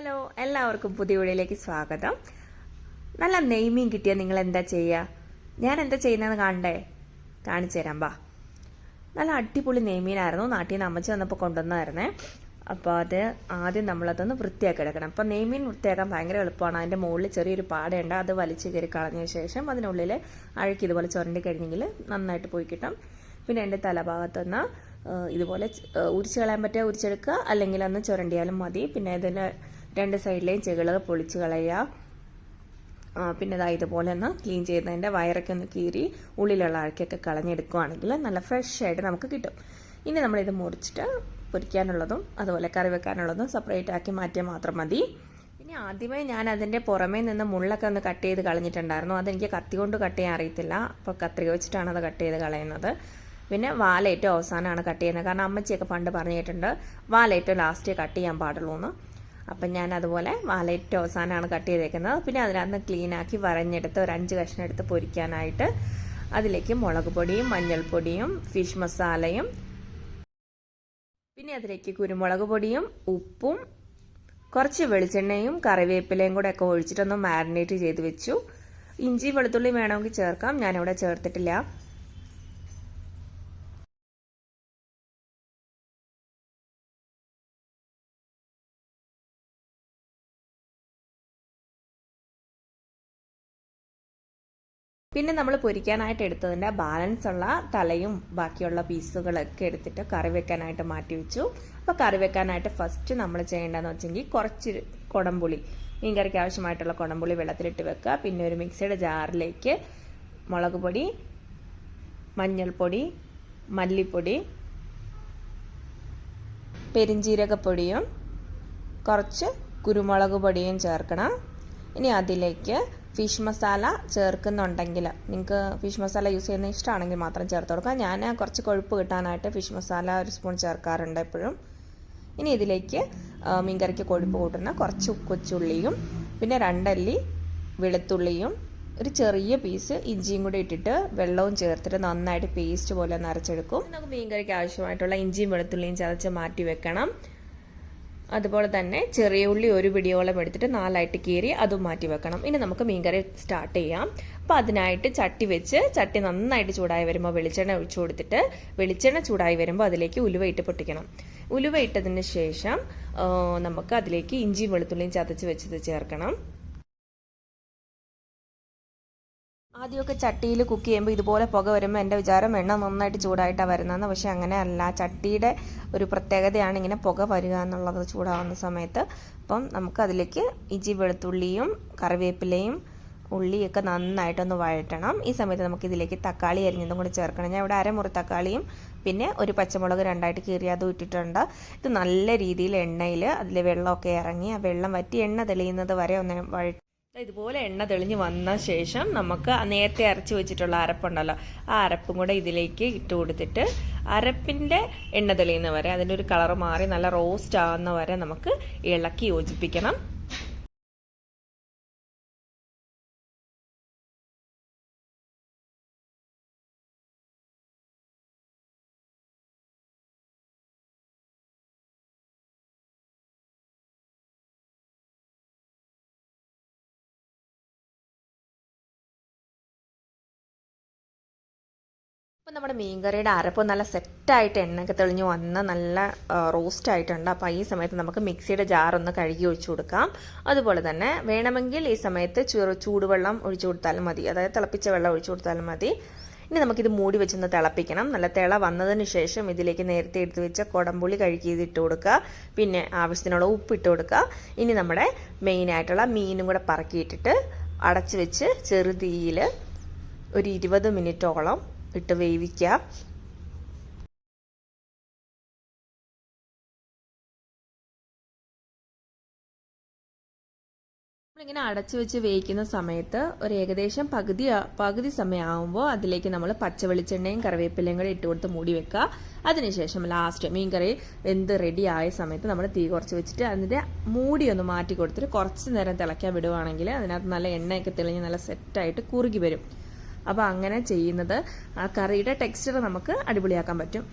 Hello എല്ലാവർക്കും പുതിയ വീഡിയോയിലേക്ക് സ്വാഗതം. നല്ല നെയ്മീൻ കിട്ടിയാൽ നിങ്ങൾ എന്താ ചെയ്യുക ഞാൻ എന്താ ചെയ്യുന്നതെന്ന് കാണണ്ടേ? കാണിച്ചു തരാം ബാ നല്ല അടിപൊളി നെയ്മീനായിരുന്നു. നാട്ടിൽ നിന്ന് അമ്മച്ച് വന്നപ്പോൾ കൊണ്ടുവന്നായിരുന്നേ. അപ്പോൾ അത് ആദ്യം നമ്മളതൊന്ന് വൃത്തിയാക്കി എടുക്കണം. അപ്പോൾ നെയ്മീൻ വൃത്തിയാക്കാൻ ഭയങ്കര എളുപ്പമാണ്. അതിന്റെ മുകളിൽ ചെറിയൊരു പാടയുണ്ട്. അത് വലിച്ചു കയറി കളഞ്ഞ ശേഷം അതിനുള്ളിൽ അഴുക്കി ഇതുപോലെ ചുരണ്ടി കഴിഞ്ഞെങ്കിൽ നന്നായിട്ട് പോയി കിട്ടും പിന്നെ എന്റെ തലഭാഗത്തുനിന്ന് ഇതുപോലെ ഉരിച്ച് കളയാൻ പറ്റുക ഉരിച്ചെടുക്കുക അല്ലെങ്കിൽ ഒന്ന് ചുരണ്ടിയാലും മതി. പിന്നെ ഇതിന്റെ രണ്ട് സൈഡിലെയും ചെകിൾ പൊളിച്ച് കളയുക. പിന്നെ ഇതാ ഇതുപോലെ ഒന്ന് ക്ലീൻ ചെയ്തതിന്റെ വയറൊക്കെ ഒന്ന് കീറി ഉള്ളിലുള്ള ആഴ്ചയൊക്കെ കളഞ്ഞെടുക്കുകയാണെങ്കിൽ നല്ല ഫ്രഷ് ആയിട്ട് നമുക്ക് കിട്ടും. ഇനി നമ്മളിത് മുറിച്ചിട്ട് പൊരിക്കാനുള്ളതും അതുപോലെ കറി വെക്കാനുള്ളതും സെപ്പറേറ്റ് ആക്കി മാറ്റിയാൽ മാത്രം മതി. ഇനി ആദ്യമേ ഞാൻ അതിന്റെ പുറമേ നിന്ന് മുള്ളൊക്കെ ഒന്ന് കട്ട് ചെയ്ത് കളഞ്ഞിട്ടുണ്ടായിരുന്നു. അതെനിക്ക് കത്തി കൊണ്ട് കട്ട് ചെയ്യാൻ അറിയത്തില്ല. അപ്പോൾ കത്രിക വെച്ചിട്ടാണ് അത് കട്ട് ചെയ്ത് കളയുന്നത്. പിന്നെ വാലേറ്റവും അവസാനമാണ് കട്ട് ചെയ്യുന്നത്. കാരണം അമ്മച്ചിയൊക്കെ പണ്ട് പറഞ്ഞിട്ടുണ്ട് വാലേറ്റവും ലാസ്റ്റ് കട്ട് ചെയ്യാൻ പാടുള്ളൂ എന്ന് അപ്പം ഞാൻ അതുപോലെ വാലേറ്റവും അവസാനമാണ് കട്ട് ചെയ്തേക്കുന്നത്. പിന്നെ അതിനകത്ത് ക്ലീൻ ആക്കി വരഞ്ഞെടുത്ത് ഒരു അഞ്ച് കഷ്ണം എടുത്ത് പൊരിക്കാനായിട്ട് അതിലേക്ക് മുളക് പൊടിയും മഞ്ഞൾപ്പൊടിയും ഫിഷ് മസാലയും പിന്നെ അതിലേക്ക് കുരുമുളക് പൊടിയും ഉപ്പും കുറച്ച് വെളിച്ചെണ്ണയും കറിവേപ്പിലയും കൂടെ ഒക്കെ ഒഴിച്ചിട്ടൊന്ന് മാരിനേറ്റ് ചെയ്ത് വെച്ചു. ഇഞ്ചി വെളുത്തുള്ളി വേണമെങ്കിൽ ചേർക്കാം. ഞാനിവിടെ ചേർത്തിട്ടില്ല. പിന്നെ നമ്മൾ പൊരിക്കാനായിട്ട് എടുത്തതിന്റെ ബാലൻസ് ഉള്ള തലയും ബാക്കിയുള്ള പീസുകളൊക്കെ എടുത്തിട്ട് കറി വെക്കാനായിട്ട് മാറ്റി വെച്ചു. അപ്പോൾ കറി വെക്കാനായിട്ട് ഫസ്റ്റ് നമ്മൾ ചെയ്യേണ്ടതെന്ന് വെച്ചെങ്കിൽ കുറച്ച് കുടംപുളി മീൻ കറിക്ക് ആവശ്യമായിട്ടുള്ള കുടംപുളി വെള്ളത്തിലിട്ട് വെക്കുക. പിന്നെ ഒരു മിക്സിയുടെ ജാറിലേക്ക് മുളക് പൊടി മഞ്ഞൾപ്പൊടി മല്ലിപ്പൊടി പെരിഞ്ജീരകപ്പൊടിയും കുറച്ച് കുരുമുളക് പൊടിയും ചേർക്കണം. ഇനി അതിലേക്ക് ഫിഷ് മസാല ചേർക്കുന്നുണ്ടെങ്കിൽ നിങ്ങൾക്ക് ഫിഷ് മസാല യൂസ് ചെയ്യുന്ന ഇഷ്ടമാണെങ്കിൽ മാത്രം ചേർത്ത് കൊടുക്കാം ഞാൻ കുറച്ച് കൊഴുപ്പ് കിട്ടാനായിട്ട് ഫിഷ് മസാല ഒരു സ്പൂൺ ചേർക്കാറുണ്ട് എപ്പോഴും. ഇനി ഇതിലേക്ക് മീൻകറിക്ക് കൊഴുപ്പ് കൂട്ടുന്ന കുറച്ച് കൊച്ചുള്ളിയും പിന്നെ രണ്ടല്ലി വെളുത്തുള്ളിയും ഒരു ചെറിയ പീസ് ഇഞ്ചിയും കൂടി ഇട്ടിട്ട് വെള്ളവും ചേർത്തിട്ട് നന്നായിട്ട് പേസ്റ്റ് പോലെ ഒന്ന് അരച്ചെടുക്കും. നമുക്ക് മീൻകറിക്ക് ആവശ്യമായിട്ടുള്ള ഇഞ്ചിയും വെളുത്തുള്ളിയും ചതച്ച് മാറ്റി വെക്കണം. അതുപോലെ തന്നെ ചെറിയ ഉള്ളി ഒരു പിടിയോളം എടുത്തിട്ട് നാലായിട്ട് കീറി അതും മാറ്റി വെക്കണം. ഇനി നമുക്ക് മീൻകറി സ്റ്റാർട്ട് ചെയ്യാം. അപ്പോൾ അതിനായിട്ട് ചട്ടി വെച്ച് ചട്ടി നന്നായിട്ട് ചൂടായി വരുമ്പോൾ വെളിച്ചെണ്ണ ഒഴിച്ചു കൊടുത്തിട്ട് വെളിച്ചെണ്ണ ചൂടായി വരുമ്പോൾ അതിലേക്ക് ഉലുവ ഇട്ട് പൊട്ടിക്കണം. ഉലുവ ഇട്ടതിന് ശേഷം നമുക്ക് അതിലേക്ക് ഇഞ്ചിയും വെളുത്തുള്ളിയും ചതച്ച് വെച്ചത് ചേർക്കണം. ആദ്യമൊക്കെ ചട്ടിയിൽ കുക്ക് ചെയ്യുമ്പോൾ ഇതുപോലെ പുക വരുമ്പോൾ എന്റെ വിചാരം എണ്ണ നന്നായിട്ട് ചൂടായിട്ടാണ് വരുന്നതെന്ന്. പക്ഷെ അങ്ങനെ അല്ല ചട്ടിയുടെ ഒരു പ്രത്യേകതയാണ് ഇങ്ങനെ പുക വരിക എന്നുള്ളത് ചൂടാവുന്ന സമയത്ത്. അപ്പം നമുക്ക് അതിലേക്ക് ഇഞ്ചി വെളുത്തുള്ളിയും കറിവേപ്പിലയും ഉള്ളിയൊക്കെ നന്നായിട്ടൊന്ന് വഴറ്റണം. ഈ സമയത്ത് നമുക്ക് ഇതിലേക്ക് തക്കാളി അരിഞ്ഞതും കൂടി ചേർക്കണം. ഞാൻ ഇവിടെ അരമുറി തക്കാളിയും പിന്നെ ഒരു പച്ചമുളക് രണ്ടായിട്ട് കീറി അതും ഇട്ടിട്ടുണ്ട്. ഇത് നല്ല രീതിയിൽ എണ്ണയിൽ അതിൽ വെള്ളമൊക്കെ ഇറങ്ങി ആ വെള്ളം വറ്റി എണ്ണ തെളിയുന്നത് വരെ ഒന്ന് വഴ ഇതുപോലെ എണ്ണ തെളിഞ്ഞ് വന്ന ശേഷം നമുക്ക് നേരത്തെ അരച്ച് വെച്ചിട്ടുള്ള അരപ്പുണ്ടല്ലോ ആ അരപ്പും കൂടെ ഇതിലേക്ക് ഇട്ട് കൊടുത്തിട്ട് അരപ്പിന്റെ എണ്ണ തെളിയുന്ന വരെ അതിന്റെ ഒരു കളർ മാറി നല്ല റോസ്റ്റ് ആവുന്ന വരെ നമുക്ക് ഇളക്കി യോജിപ്പിക്കണം. അപ്പോൾ നമ്മുടെ മീൻകറിയുടെ അരപ്പ് നല്ല സെറ്റായിട്ട് എണ്ണയൊക്കെ തെളിഞ്ഞ് വന്ന് നല്ല റോസ്റ്റ് ആയിട്ടുണ്ട്. അപ്പോൾ ഈ സമയത്ത് നമുക്ക് മിക്സിയുടെ ജാർ ഒന്ന് കഴുകി ഒഴിച്ചു കൊടുക്കാം. അതുപോലെ തന്നെ വേണമെങ്കിൽ ഈ സമയത്ത് ചെറു ചൂടുവെള്ളം ഒഴിച്ചു കൊടുത്താലും മതി. അതായത് തിളപ്പിച്ച വെള്ളം ഒഴിച്ചു കൊടുത്താലും മതി. ഇനി നമുക്കിത് മൂടി വെച്ചൊന്ന് തിളപ്പിക്കണം. നല്ല തിള വന്നതിന് ശേഷം ഇതിലേക്ക് നേരത്തെ എടുത്ത് വെച്ച കുടംപുളി കഴുകി ഇട്ട് കൊടുക്കുക. പിന്നെ ആവശ്യത്തിനുള്ള ഉപ്പ് ഇട്ട് കൊടുക്കുക. ഇനി നമ്മുടെ മെയിനായിട്ടുള്ള മീനും കൂടെ പറക്കിയിട്ടിട്ട് അടച്ചു വെച്ച് ചെറുതീയിൽ ഒരു ഇരുപത് മിനിറ്റോളം ഇട്ട് വേവിക്കുക നമ്മളിങ്ങനെ അടച്ചു വെച്ച് വേവിക്കുന്ന സമയത്ത് ഒരു ഏകദേശം പകുതി പകുതി സമയമാകുമ്പോൾ അതിലേക്ക് നമ്മൾ പച്ച വെളിച്ചെണ്ണയും കറിവേപ്പിലയും കൂടെ ഇട്ട് കൊടുത്ത് മൂടി വെക്കുക. അതിനുശേഷം ലാസ്റ്റ് മീൻകറി വെന്ത് റെഡി ആയ സമയത്ത് നമ്മൾ തീ കുറച്ച് വെച്ചിട്ട് അതിന്റെ മൂടി ഒന്ന് മാറ്റി കൊടുത്തിട്ട് കുറച്ച് നേരം തിളയ്ക്കാൻ വിടുവാണെങ്കിൽ അതിനകത്ത് നല്ല എണ്ണയൊക്കെ തെളിഞ്ഞ് നല്ല സെറ്റായിട്ട് കുറുകി വരും. അപ്പോൾ അങ്ങനെ ചെയ്യുന്നത്. ആ കറിയുടെ ടെക്സ്ചർ നമുക്ക് അടിപൊളിയാക്കാൻ പറ്റും.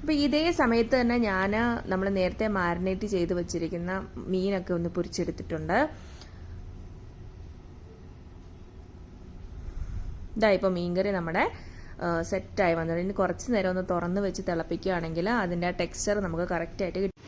അപ്പോൾ ഇതേ സമയത്ത് തന്നെ ഞാൻ നമ്മൾ നേരത്തെ മാരിനേറ്റ് ചെയ്ത് വെച്ചിരിക്കുന്ന മീനൊക്കെ ഒന്ന് പൊരിച്ചെടുത്തിട്ടുണ്ട്. ഇതാ ഇപ്പോൾ മീൻകറി നമ്മുടെ സെറ്റായി വന്നിട്ടുണ്ട് ഇനി കുറച്ച് നേരം ഒന്ന് തുറന്ന് വെച്ച് തിളപ്പിക്കുകയാണെങ്കിൽ അതിന്റെ ടെക്സ്ചർ നമുക്ക് കറക്റ്റായിട്ട് കിട്ടും.